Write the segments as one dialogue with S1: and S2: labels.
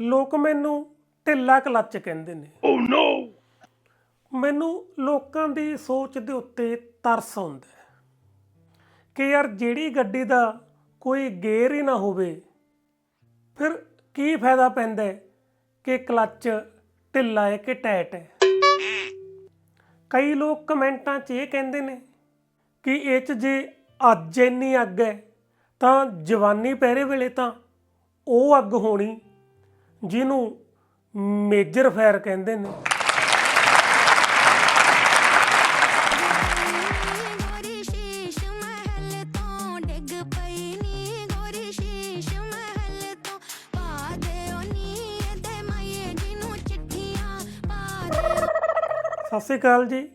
S1: ਲੋਕ ਮੈਨੂੰ ਢਿੱਲਾ ਕਲੱਚ ਕਹਿੰਦੇ ਨੇ। ਓ ਨੋ ਮੈਨੂੰ ਲੋਕਾਂ ਦੀ ਸੋਚ ਦੇ ਉੱਤੇ ਤਰਸ ਆਉਂਦਾ ਹੈ ਕਿ ਯਾਰ ਜਿਹੜੀ ਗੱਡੀ ਦਾ ਕੋਈ ਗੇਅਰ ਹੀ ਨਾ ਹੋਵੇ ਫਿਰ ਕੀ ਫਾਇਦਾ ਪੈਂਦਾ ਹੈ ਕਿ ਕਲੱਚ ਢਿੱਲਾ ਹੈ ਕਿ ਟਾਈਟ ਹੈ? ਕਈ ਲੋਕ ਕਮੈਂਟਾਂ 'ਚ ਇਹ ਕਹਿੰਦੇ ਨੇ ਕਿ ਇਹ 'ਚ ਜੇ ਅੱਜ ਇੰਨੀ ਅੱਗ ਹੈ ਤਾਂ ਜਵਾਨੀ ਪਹਿਰੇ ਵੇਲੇ ਤਾਂ ਉਹ ਅੱਗ ਹੋਣੀ ਜਿਹਨੂੰ ਮੇਜਰ ਫਾਇਰ ਕਹਿੰਦੇ ਨੇ। ਸਤਿ ਸ਼੍ਰੀ ਅਕਾਲ ਜੀ।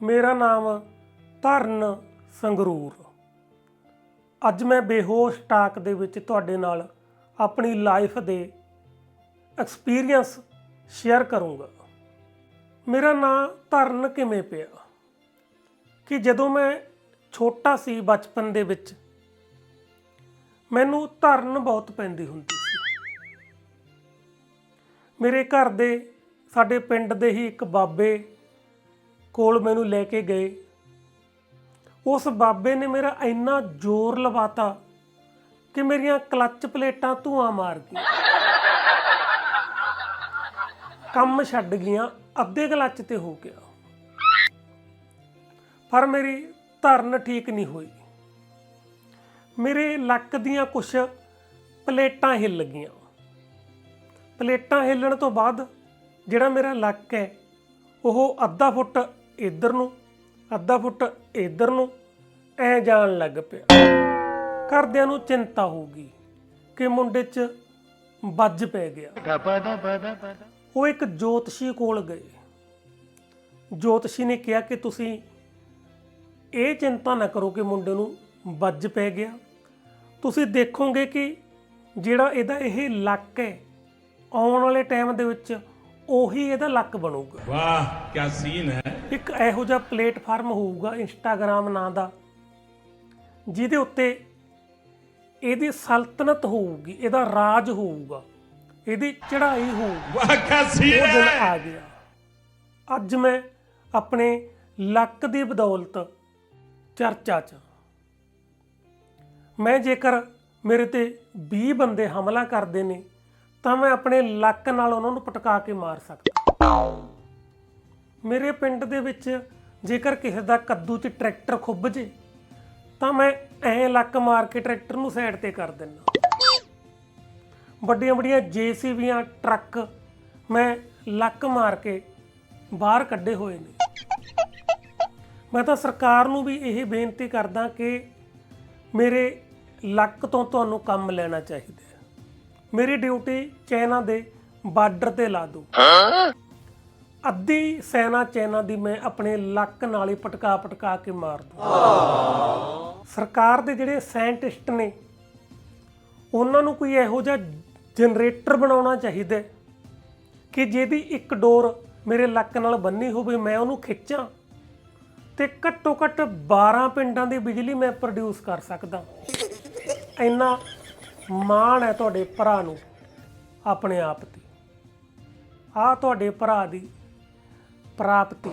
S1: ਮੇਰਾ ਨਾਮ ਧਰਨ ਸੰਗਰੂਰ। ਅੱਜ ਮੈਂ ਬੇਹੋਸ਼ ਟਾਕ ਦੇ ਵਿੱਚ ਤੁਹਾਡੇ ਨਾਲ ਆਪਣੀ ਲਾਈਫ ਦੇ ਐਕਸਪੀਰੀਅੰਸ ਸ਼ੇਅਰ ਕਰੂੰਗਾ। ਮੇਰਾ ਨਾਂ ਧਰਨ ਕਿਵੇਂ ਪਿਆ? ਕਿ ਜਦੋਂ ਮੈਂ ਛੋਟਾ ਸੀ ਬਚਪਨ ਦੇ ਵਿੱਚ, ਮੈਨੂੰ ਧਰਨ ਬਹੁਤ ਪੈਂਦੀ ਹੁੰਦੀ ਸੀ। ਮੇਰੇ ਘਰ ਦੇ, ਸਾਡੇ ਪਿੰਡ ਦੇ ਹੀ ਇੱਕ ਬਾਬੇ ਕੋਲ ਮੈਨੂੰ ਲੈ ਕੇ ਗਏ। ਉਸ ਬਾਬੇ ਨੇ ਮੇਰਾ ਇੰਨਾ ਜ਼ੋਰ ਲਵਾਤਾ ਕਿ ਮੇਰੀਆਂ ਕਲੱਚ ਪਲੇਟਾਂ ਧੂਆਂ ਮਾਰ ਗਈਆਂ। ਕੰਮ ਛੱਡ ਗਈਆਂ, ਅੱਧੇ ਕਲੱਚ ਤੇ ਹੋ ਗਿਆ। ਪਰ ਮੇਰੀ ਧਰਨ ਠੀਕ ਨਹੀਂ ਹੋਈ। ਮੇਰੇ ਲੱਕ ਦੀਆਂ ਕੁਝ ਪਲੇਟਾਂ ਹਿੱਲ ਗਈਆਂ। ਪਲੇਟਾਂ ਹਿੱਲਣ ਤੋਂ ਬਾਅਦ ਜਿਹੜਾ ਮੇਰਾ ਲੱਕ ਹੈ, ਉਹ ਅੱਧਾ ਫੁੱਟ ਇੱਧਰ ਨੂੰ, ਅੱਧਾ ਫੁੱਟ ਇੱਧਰ ਨੂੰ ਐ ਜਾਣ ਲੱਗ ਪਿਆ। ਘਰਦਿਆਂ ਨੂੰ ਚਿੰਤਾ ਹੋ ਗਈ ਕਿ ਮੁੰਡੇ 'ਚ ਵੱਜ ਪੈ ਗਿਆ। ਉਹ ਇੱਕ ਜੋਤਸ਼ੀ ਕੋਲ ਗਏ। ਜੋਤਸ਼ੀ ਨੇ ਕਿਹਾ ਕਿ ਤੁਸੀਂ ਇਹ ਚਿੰਤਾ ਨਾ ਕਰੋ ਕਿ ਮੁੰਡੇ ਨੂੰ ਵੱਜ ਪੈ ਗਿਆ। ਤੁਸੀਂ ਦੇਖੋਗੇ ਕਿ ਜਿਹੜਾ ਇਹਦਾ ਇਹ ਲੱਕ ਹੈ ਆਉਣ ਵਾਲੇ ਟਾਈਮ ਦੇ ਵਿੱਚ ਉਹੀ ਇਹਦਾ ਲੱਕ ਬਣੂਗਾ।
S2: ਵਾਹ ਕੀ ਸੀਨ ਹੈ।
S1: ਇੱਕ ਇਹੋ ਜਿਹਾ ਪਲੇਟਫਾਰਮ ਹੋਊਗਾ ਇੰਸਟਾਗ੍ਰam ਨਾਂ ਦਾ ਜਿਹਦੇ ਉੱਤੇ ਇਹਦੀ ਸਲਤਨਤ ਹੋਊਗੀ ਇਹਦਾ ਰਾਜ ਹੋਊਗਾ। ਇਹਦੀ ਚੜ੍ਹਾਈ
S2: ਹੋ ਵਾਕਾ ਸੀ
S1: ਉਹ ਦਿਨ ਆ ਗਿਆ। ਅੱਜ ਮੈਂ ਆਪਣੇ ਲੱਕ ਦੀ ਬਦੌਲਤ ਚਰਚਾ 'ਚ ਮੈਂ ਜੇਕਰ ਮੇਰੇ ਤੇ 20 ਬੰਦੇ ਹਮਲਾ ਕਰਦੇ ਨੇ ਤਾਂ ਮੈਂ ਆਪਣੇ ਲੱਕ ਨਾਲ ਉਹਨਾਂ ਨੂੰ ਪਟਕਾ ਕੇ ਮਾਰ ਸਕਦਾ ਮੇਰੇ ਪਿੰਡ ਦੇ ਵਿੱਚ ਜੇਕਰ ਕਿਸੇ ਦਾ ਕੱਦੂ 'ਚ ਟਰੈਕਟਰ ਖੁੱਭ ਜੇ ਤਾਂ ਮੈਂ ਐ ਲੱਕ ਮਾਰ ਕੇ ਟਰੈਕਟਰ ਨੂੰ ਸਾਈਡ ਤੇ ਕਰ ਦਿੰਦਾ ਵੱਡੀਆਂ ਵੱਡੀਆਂ ਜੀਸੀਬੀਆਂ, ਟਰੱਕ ਮੈਂ ਲੱਕ ਮਾਰ ਕੇ ਬਾਹਰ ਕੱਢੇ ਹੋਏ ਨੇ। ਮੈਂ ਤਾਂ ਸਰਕਾਰ ਨੂੰ ਵੀ ਇਹ ਬੇਨਤੀ ਕਰਦਾ ਕਿ ਮੇਰੇ ਲੱਕ ਤੋਂ ਤੁਹਾਨੂੰ ਕੰਮ ਲੈਣਾ ਚਾਹੀਦਾ ਹੈ। ਮੇਰੀ ਡਿਊਟੀ ਚਾਈਨਾ ਦੇ ਬਾਰਡਰ ਤੇ ਲਾ ਦਿਓ। ਅੱਧੀ ਸੈਨਾ ਚਾਈਨਾ ਦੀ ਮੈਂ ਆਪਣੇ ਲੱਕ ਨਾਲ ਹੀ ਪਟਕਾ ਪਟਕਾ ਕੇ ਮਾਰ ਦੂੰ। ਸਰਕਾਰ ਦੇ ਜਿਹੜੇ ਸਾਇੰਟਿਸਟ ਨੇ, ਉਹਨਾਂ ਨੂੰ ਕੋਈ ਇਹੋ ਜਿਹਾ ਜਨਰੇਟਰ ਬਣਾਉਣਾ ਚਾਹੀਦਾ ਹੈ ਕਿ ਜਿਹਦੀ ਇੱਕ ਡੋਰ ਮੇਰੇ ਲੱਕ ਨਾਲ ਬੰਨੀ ਹੋਵੇ, ਮੈਂ ਉਹਨੂੰ ਖਿੱਚਾਂ ਤੇ ਘੱਟੋ ਘੱਟ 12 ਪਿੰਡਾਂ ਦੀ ਬਿਜਲੀ ਮੈਂ ਪ੍ਰੋਡਿਊਸ ਕਰ ਸਕਦਾ। ਇੰਨਾ ਮਾਣ ਹੈ ਤੁਹਾਡੇ ਭਰਾ ਨੂੰ ਆਪਣੇ ਆਪ ਤੇ। ਆ ਤੁਹਾਡੇ ਭਰਾ ਦੀ ਪ੍ਰਾਪਤੀ